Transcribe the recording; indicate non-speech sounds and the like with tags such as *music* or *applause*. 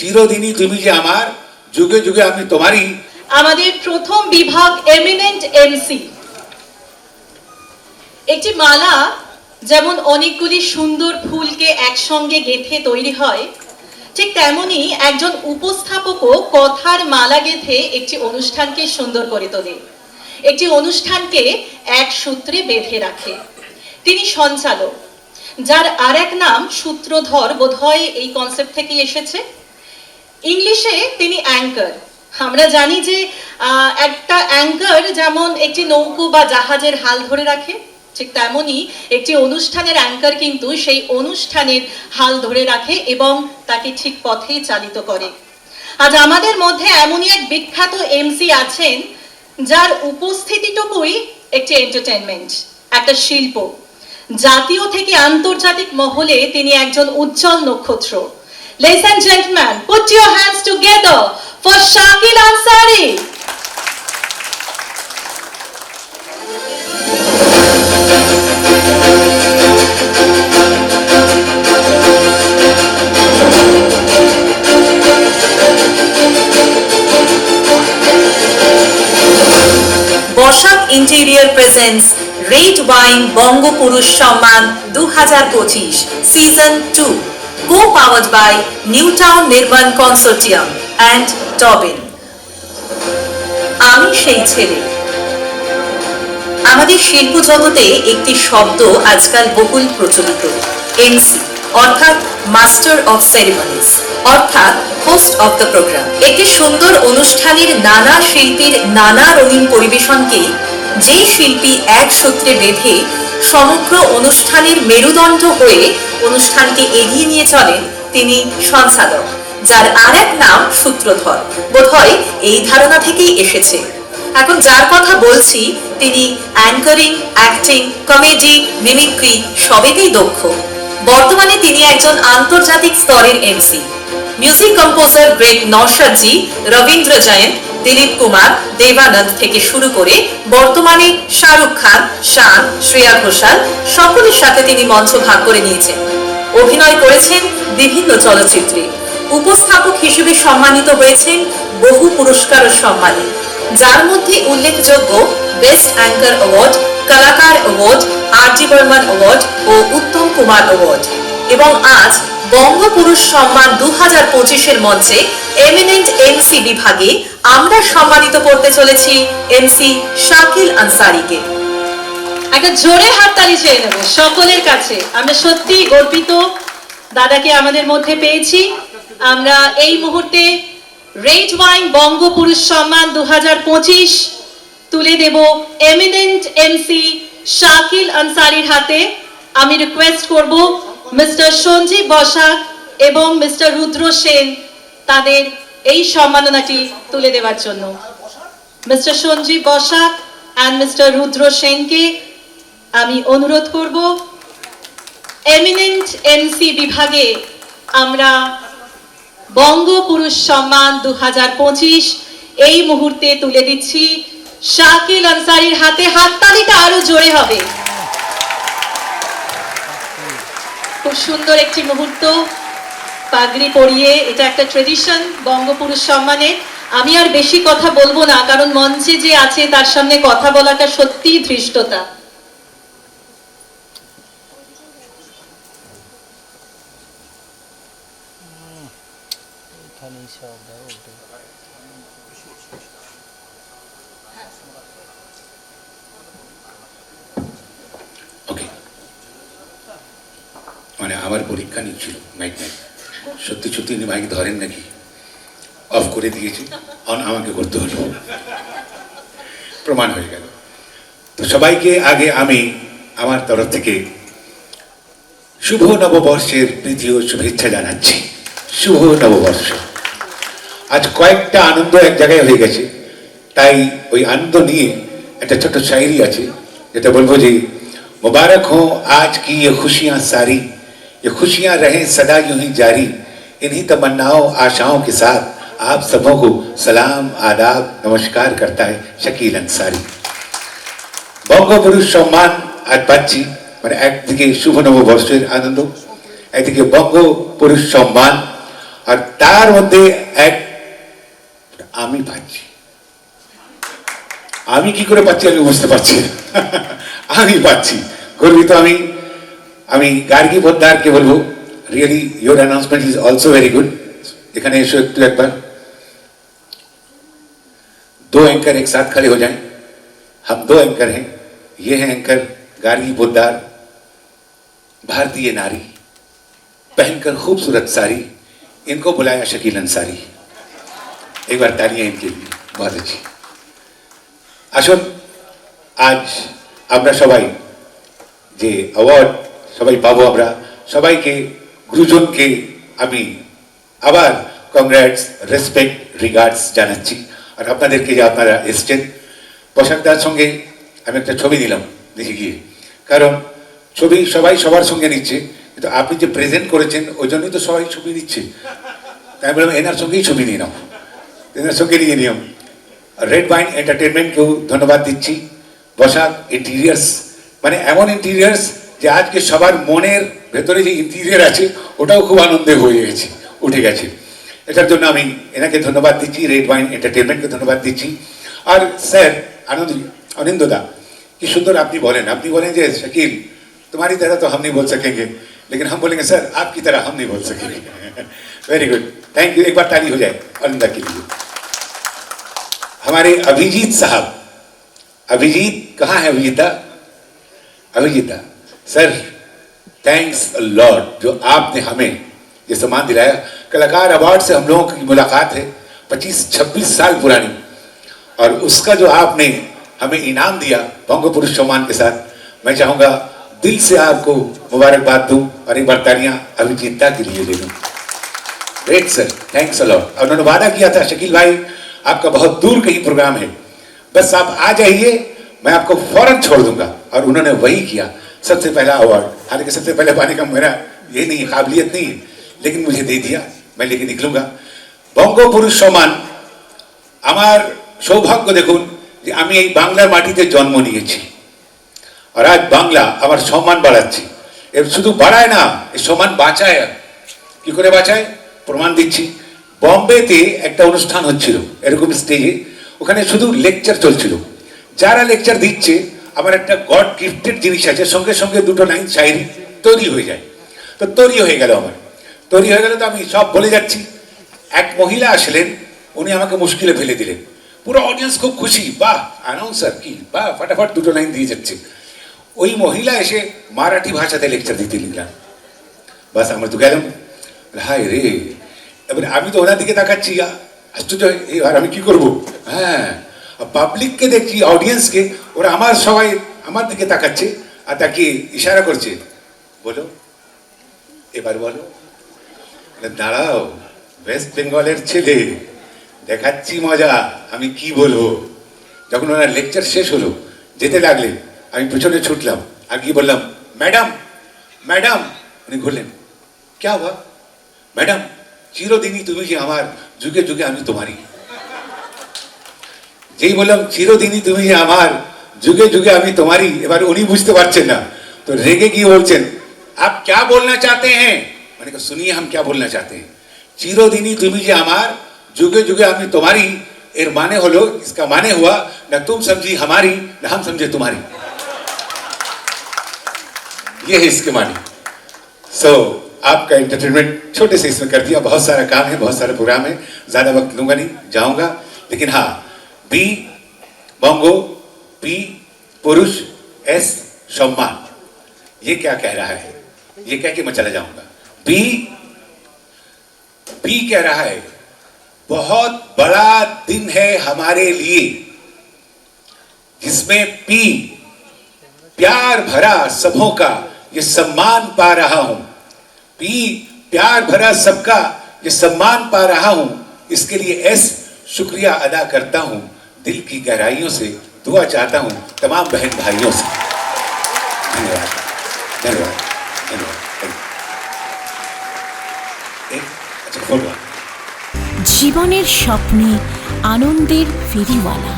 চিরদিনই তুমি যে আমার, যুগে যুগে আমি তোমারই। আমাদের প্রথম বিভাগ এমিনেন্ট এমসি একটি মালা যেমন অনেকগুলি সুন্দর ফুলকে একসঙ্গে গেথে তৈরি হয়, ঠিক তেমনি একজন উপস্থাপকও কথার মালা গেথে একটি অনুষ্ঠানকে সুন্দর করে তোলে। একটি অনুষ্ঠানকে এক সূত্রে বেঁধে রাখে। তিনি সঞ্চালক, যার আর এক নাম সূত্রধর বোধহয় এই কনসেপ্ট থেকেই এসেছে। ইংলিশে তিনি অ্যাঙ্কার আমরা জানি যে একটা অ্যাঙ্কার যেমন একটি নৌকো বা জাহাজের হাল ধরে রাখে, ঠিক তেমনই একটি অনুষ্ঠানের অ্যাঙ্কার কিন্তু সেই অনুষ্ঠানের হাল ধরে রাখে এবং তাকে ঠিক পথে চালিত করে। আজ আমাদের মধ্যে এমনই এক বিখ্যাত এমসি আছেন, যার উপস্থিতিটুকুই একটি এন্টারটেনমেন্ট একটা শিল্প। জাতীয় থেকে আন্তর্জাতিক মহলে তিনি একজন উজ্জ্বল নক্ষত্র। Ladies and gentlemen, put your hands together for Shakil Ansari. Basak interior presence red wine Bangapurush সম্মান দু হাজার পঁচিশ season two by New Town Nirman consortium and Tobin আমি সেই ছেলে। আমাদের শিল্প জগতে একটি শব্দ আজকাল বহুল প্রচলিত। এমসি অর্থাৎ মাস্টার অফ সেরিমনিজ অর্থাৎ হোস্ট অফ দ্য প্রোগ্রাম একটি সুন্দর অনুষ্ঠানের নানা শিল্পীর নানা রঙিন পরিবেশনকে যে শিল্পী এক সূত্রে বেঁধে সমগ্র অনুষ্ঠানের মেরুদণ্ড হয়ে অনুষ্ঠানকে এগিয়ে নিয়ে চলেন তিনি সঞ্চালক যার আর এক নাম সূত্রধর। বোধহয় এই ধারণা থেকেই এসেছে। এখন যার কথা বলছি, তিনি অ্যাঙ্কারিং, অ্যাক্টিং, কমেডি, মিমিক্রি সবেতেই দক্ষ। বর্তমানে তিনি একজন আন্তর্জাতিক স্তরের MC. Music composer great Naushadji, Rabindra Jayanta Dilip Kumar, Devanand থেকে শুরু করে বর্তমানে শাহরুখ খান, শান, শ্রেয়া ঘোষাল, সকলের সাথে তিনি মঞ্চ ভাগ করে নিয়েছেন। অভিনয় করেছেন বিভিন্ন চলচ্চিত্রে। উপস্থাপক হিসেবে সম্মানিত হয়েছেন বহু পুরস্কার ও সম্মানে। যার মধ্যে উল্লেখযোগ্য best anchor award, Kalakar award R D Burman award ও উত্তম কুমার অ্যাওয়ার্ড। এবং আজ বঙ্গপুরুষ সম্মান দু হাজার পঁচিশের মঞ্চে এমিনেন্ট এমসি বিভাগে আমরা সম্মানিত করতে চলেছি এমসি শাকিল আনসারিকে। একটা জোরে হাততালি চেয়ে নেব সকলের কাছে। আমরা সত্যি গর্বিত, দাদাকে আমাদের মধ্যে পেয়েছি। আমরা এই মুহূর্তে রেড ওয়াইন বঙ্গপুরুষ সম্মান দু হাজার পঁচিশ তুলে দেব এমিনেন্ট এমসি শাকিল আনসারির হাতে। আমি রিকোয়েস্ট করব মিস্টার সঞ্জীব বসাক এবং মিস্টার রুদ্র সেন তাদের এই সম্মাননাটি তুলে দেওয়ার জন্য। Mister Sanjib Basak and mister Rudra সেনকে আমি অনুরোধ করব এমিনেন্ট এমসি বিভাগে আমরা বঙ্গপুরুষ সম্মান দু হাজার পঁচিশ এই মুহূর্তে তুলে দিচ্ছি। শাকিল আনসারির হাতে হাততালিটা আরও জোরে হবে। খুব সুন্দর একটি মুহূর্ত। পাগড়ি পরিয়ে, এটা একটা ট্রেডিশন বঙ্গপুরুষ সম্মানে। আমি আর বেশি কথা বলব না, কারণ মঞ্চে যে আছে, তার সামনে কথা বলাটা সত্যিই ধৃষ্টতা। মানে আমার পরীক্ষা নিচ্ছিল মাইক মাইক সত্যি সত্যি উনি মাইক ধরেন নাকি? অফ করে দিয়েছে। অন আমাকে করতে হলো। প্রমাণ হয়ে গেল। তো সবাইকে আগে আমি আমার তরফ থেকে শুভ নববর্ষের প্রীতি ও শুভেচ্ছা জানাচ্ছি। শুভ নববর্ষ। আজ কয়েকটা আনন্দ এক জায়গায় হয়ে গেছে। তাই ওই আনন্দ নিয়ে একটা ছোট্ট শায়রি আছে, যেটা বলব যে, মোবারক হো আজ কি খুশিয়া সারি। ये खुशियां रहें सदा यूं ही जारी इन्हीं तमन्नाओं आशाओं के साथ आप सबों को सलाम आदाब नमस्कार करता है शकील अंसारी বঙ্গপুরুষ সম্মান আজ পাচ্ছি মানে একদিকে শুভ নববর্ষের আনন্দ একদিকে বঙ্গপুরুষ সম্মান আর তার মধ্যে এক আমি পাচ্ছি আমি কি করে পাচ্ছি আমি বুঝতে পারছি না। *laughs* আমি পাচ্ছি গর্বিত আমি আমি গার্গী পোদ্দারকে বলবো really your announcement is also very good এখানে এসো একটু একবার दो एंकर एक साथ खड़े हो जाएं हम दो एंकर हैं ये हैं एंकर गार्गी पोद्दार भारतीय नारी पहनकर खूबसूरत साड़ी इनको बुलाया शकील अंसारी एक बार तालियां इनके लिए बहुत अच्छी আসুন আজ আমরা সবাই যে অ্যাওয়ার্ড সবাই পাবো আমরা। সবাইকে, গুরুজনকে আমি আবার কংগ্রেটস রেসপেক্ট রিগার্ডস জানাচ্ছি। আর আপনাদেরকে যে আপনারা এসছেন পোশাকদার সঙ্গে আমি একটা ছবি দিলাম দেখে গিয়ে। কারণ ছবি সবাই সবার সঙ্গে নিচ্ছে, কিন্তু আপনি যে প্রেজেন্ট করেছেন, ওই জন্যই তো সবাই ছবি নিচ্ছে। তাই বললাম, এনার সঙ্গেই ছবি নিয়ে নাও। এনার সঙ্গে নিয়ে নিয়ম রেড ওয়াইন এন্টারটেনমেন্টকেও ধন্যবাদ দিচ্ছি। বসাক ইন্টিরিয়ার্স মানে এমন ইন্টিরিয়ার্স যে আজকে সবার মনের ভেতরে যে ইন্টিরিয়ার আছে ওটাও খুব আনন্দে হয়ে গেছে উঠে গেছে এটার জন্য আমি এনাকে ধন্যবাদ দিচ্ছি রেড ওয়াইন এন্টারটেনমেন্টকে ধন্যবাদ দিচ্ছি আর স্যার আনন্দ অনিন্দদা কি সুন্দর আপনি বলেন আপনি বলেন যে शकील तुम्हारी तरह तो हम नहीं बोल सकेंगे लेकिन हम बोलेंगे सर आपकी तरह हम नहीं बोल सकेंगे वेरी गुड थैंक यू एक बार ताली हो जाए अनिंदा के लिए हमारे अभिजीत साहब अभिजीत कहाँ है अभिजीता अभिजीता sir thanks lord जो आपने हमें ये सम्मान दिलाया। कलाकार अवार्ड से हम लोगों की मुलाकात है 25-26 साल पुरानी। और उसका जो आपने हमें इनाम दिया, बंग पुरुष सम्मान के साथ, मैं चाहूँगा दिल से आपको मुबारकबाद दूँ और एक बार तालियाँ के लिए ले लूँ। ग्रेट सर थैंक्स अलॉट और उन्होंने वादा किया था, शकील भाई, आपका बहुत दूर कहीं प्रोग्राम है। बस आप आ जाइए, मैं आपको फ़ौरन छोड़ दूँगा। और उन्होंने वही किया। सबसे पहला अवार्ड हालांकि सबसे पहले पाने का मेरा ये नहीं है काबिलियत नहीं है लेकिन मुझे दे दिया मैं लेके निकलूंगा বঙ্গ পুরুষ সমান আমার সৌভাগ্য দেখুন যে আমি এই বাংলার মাটিতে জন্ম নিয়েছি আর আজ বাংলা আমার সম্মান বাড়াচ্ছি এর শুধু বাড়ায় না এই সম্মান বাঁচায় কি করে বাঁচায় প্রমাণ দিচ্ছি বম্বেতে একটা অনুষ্ঠান হচ্ছিল এরকম স্টেজে ওখানে শুধু লেকচার চলছিল যারা লেকচার দিচ্ছে আমার একটা গড গিফটেড জিনিস আছে, সঙ্গে সঙ্গে দুটো লাইন শায়রি তৈরি হয়ে যায়। তো তৈরি হয়ে গেল আমার। তৈরি হয়ে গেল তো আমি সব বলে যাচ্ছি। এক মহিলা আসলেন, উনি আমাকে মুশকিলে ফেলে দিলেন। পুরো অডিয়েন্স খুব খুশি, বাহ অ্যানাউন্সার কি? বাহ, ফাটাফাট দুটো লাইন দিয়ে যাচ্ছে। ওই মহিলা এসে মারাঠি ভাষাতে লেকচার দিতে লিখলাম বাস, আমরা তো গেলাম। হায় রে। এবারে আমি তো ওনার দিকে তাকাচ্ছি আশ্চর্য, এবার আমি কি করব? হ্যাঁ পাবলিককে দেখছি অডিয়েন্সকে ওরা আমার সবাই আমার দিকে তাকাচ্ছে আর তাকে ইশারা করছে। বলো, এবার বলো। দাঁড়াও ওয়েস্ট বেঙ্গলের ছেলে, দেখাচ্ছি মজা, আমি কি বলব? যখন ওনার লেকচার শেষ হলো, যেতে লাগলে, আমি পেছনে ছুটলাম, আর কি বললাম ম্যাডাম ম্যাডাম উনি ঘুরলেন কে হওয়া? ম্যাডাম চিরদিনই তুমি কি আমার যুগে যুগে আমি তোমারই? যেই বললাম চিরদিনই তুমি যে আমার যুগে যুগে আমি তোমারই এবার উনি বুঝতে পারছেন না তো রেগে গিয়ে বলছেন आप क्या बोलना चाहते हैं मैंने कहा सुनिए हम क्या बोलना चाहते हैं চিরদিনই তুমি যে আমার যুগে যুগে আমি তোমারই এর মানে হলো इसका माने हुआ ना तुम समझी हमारी ना हम समझे तुम्हारी ये है इसके माने सो आपका एंटरटेनमेंट छोटे से इसमें कर दिया बहुत सारा काम है बहुत सारा प्रोग्राम है ज्यादा वक्त लूंगा नहीं जाऊंगा लेकिन हाँ बी बंगो, पी, पुरुष, एस, सम्मान। ये क्या कह रहा है? ये कह के मैं चला जाऊँगा। बी बी कह रहा है, बहुत बड़ा दिन है हमारे लिए, जिसमें पी, प्यार भरा सबों का ये सम्मान पा रहा हूँ। पी, प्यार भरा सबका ये सम्मान पा रहा हूँ। इसके लिए एस शुक्रिया अदा करता हूँ। दिल की गहराइयों से दुआ चाहता हूं तमाम बहन भाइयों से धन्यवाद धन्यवाद धन्यवाद Thank you. एक अच्छा फोटो জীবনের স্বপ্নে আনন্দের ফেরিওয়ালা